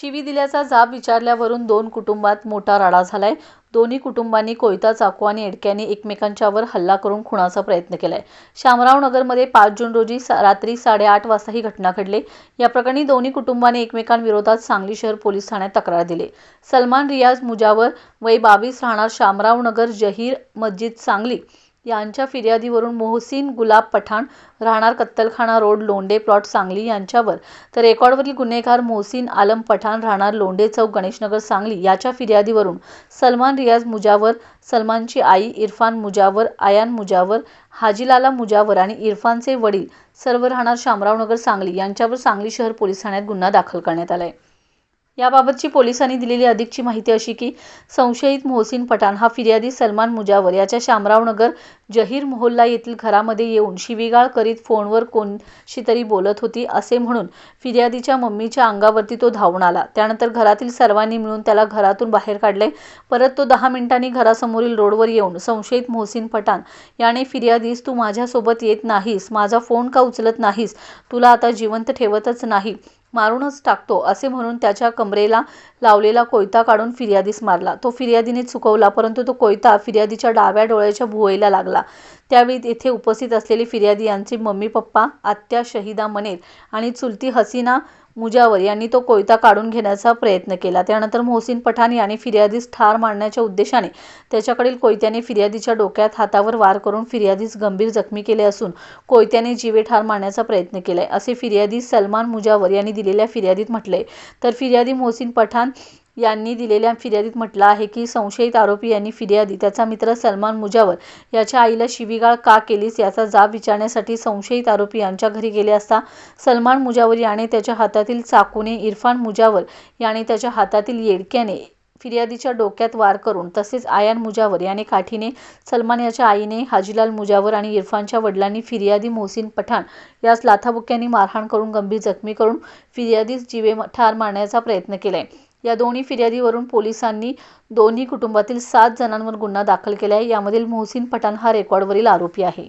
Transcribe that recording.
शिवी दिल्याचा जाब विचारल्यावरून दोन कुटुंबात मोठा राडा झालाय. दोन्ही कुटुंबांनी कोयता चाकू आणि एडक्याने एकमेकांच्यावर हल्ला करून खुणाचा प्रयत्न केलाय. शामराव नगरमध्ये पाच जून रोजी सा- रात्री साडेआठ वाजता ही घटना घडली. या प्रकरणी दोन्ही कुटुंबाने एकमेकांविरोधात सांगली शहर पोलीस ठाण्यात तक्रार दिली. सलमान रियाज मुजावर वय बावीस राहणार शामराव नगर जहीर मस्जिद सांगली. यांच्या फिर्यादीवरून मोहसिन गुलाब पठाण राहणार कत्तलखाना रोड लोंडे प्लॉट सांगली यांच्यावर. तर रेकॉर्डवरील गुन्हेगार मोहसिन आलम पठाण राहणार लोंडे चौक गणेशनगर सांगली. याच्या फिर्यादीवरून सलमान रियाज मुजावर सलमानची आई इरफान मुजावर आयान मुजावर हाजीलाला मुजावर आणि इरफानचे वडील सर्व राहणार शामरावनगर सांगली. यांच्यावर सांगली शहर पोलीस ठाण्यात गुन्हा दाखल करण्यात आला आहे याबाबतची पोलिसांनी दिलेली अधिकची माहिती अशी की संशयित मोहसिन पठाण हा फिर्यादी सलमान मुजावर याच्या शामरावनगर जहीर मोहल्ला येथील घरामध्ये येऊन शिवीगाळ करीत फोनवर कोणशी तरी बोलत होती असे म्हणून फिर्यादीच्या मम्मीच्या अंगावरती तो धावून आला. त्यानंतर घरातील सर्वांनी मिळून त्याला घरातून बाहेर काढले. परत तो दहा मिनिटांनी घरासमोरील रोडवर येऊन संशयित मोहसिन पठाण याने फिर्यादीस तू माझ्यासोबत येत नाहीस माझा फोन का उचलत नाहीस? तुला आता जिवंत ठेवतच नाही. मारूनच टाकतो असे म्हणून त्याच्या कमरेला लावलेला कोयता काढून फिर्यादीस मारला. तो फिर्यादीने चुकवला परंतु तो कोयता फिर्यादीच्या डाव्या डोळ्याच्या भुवईला लागला. त्यावेळी येथे उपस्थित असलेली फिर्यादी यांचे मम्मी पप्पा आत्या शहिदा मनेर आणि चुलती हसीना मुजावर यांनी तो कोयता काढून घेण्याचा प्रयत्न केला. त्यानंतर मोहसिन पठाण यांनी फिर्यादीस ठार मारण्याच्या उद्देशाने त्याच्याकडील कोयत्याने फिर्यादीच्या डोक्यात हातावर वार करून फिर्यादीस गंभीर जखमी केले असून कोयत्याने जीवे ठार मारण्याचा प्रयत्न केलाय. असे फिर्यादी सलमान मुजावर यांनी दिलेल्या फिर्यादीत म्हटले तर फिर्यादी मोहसिन पठाण यांनी दिलेल्या फिर्यादीत म्हटलं आहे की संशयित आरोपी यांनी फिर्यादी त्याचा मित्र सलमान मुजावर याच्या आईला शिवीगाळ का केलीस याचा जाब विचारण्यासाठी संशयित आरोपी यांच्या घरी गेले असता सलमान मुजावर याने त्याच्या हातातील चाकूने इरफान मुजावर याने त्याच्या हातातील येडक्याने फिर्यादीच्या डोक्यात वार करून तसेच आयान मुजावर याने काठीने सलमान याच्या आईने हाजीलाल मुजावर आणि इरफानच्या वडिलांनी फिर्यादी मोहसिन पठाण यास लाथाबुक्यांनी मारहाण करून गंभीर जखमी करून फिर्यादीस जीवे ठार मारण्याचा प्रयत्न केलाय. या दोन्ही फिर्यादीवरून पोलिसांनी दोन्ही कुटुंबातील सात जणांवर गुन्हा दाखल केला आहे यामधील मोहसिन पठाण हा रेकॉर्डवरील आरोपी आहे.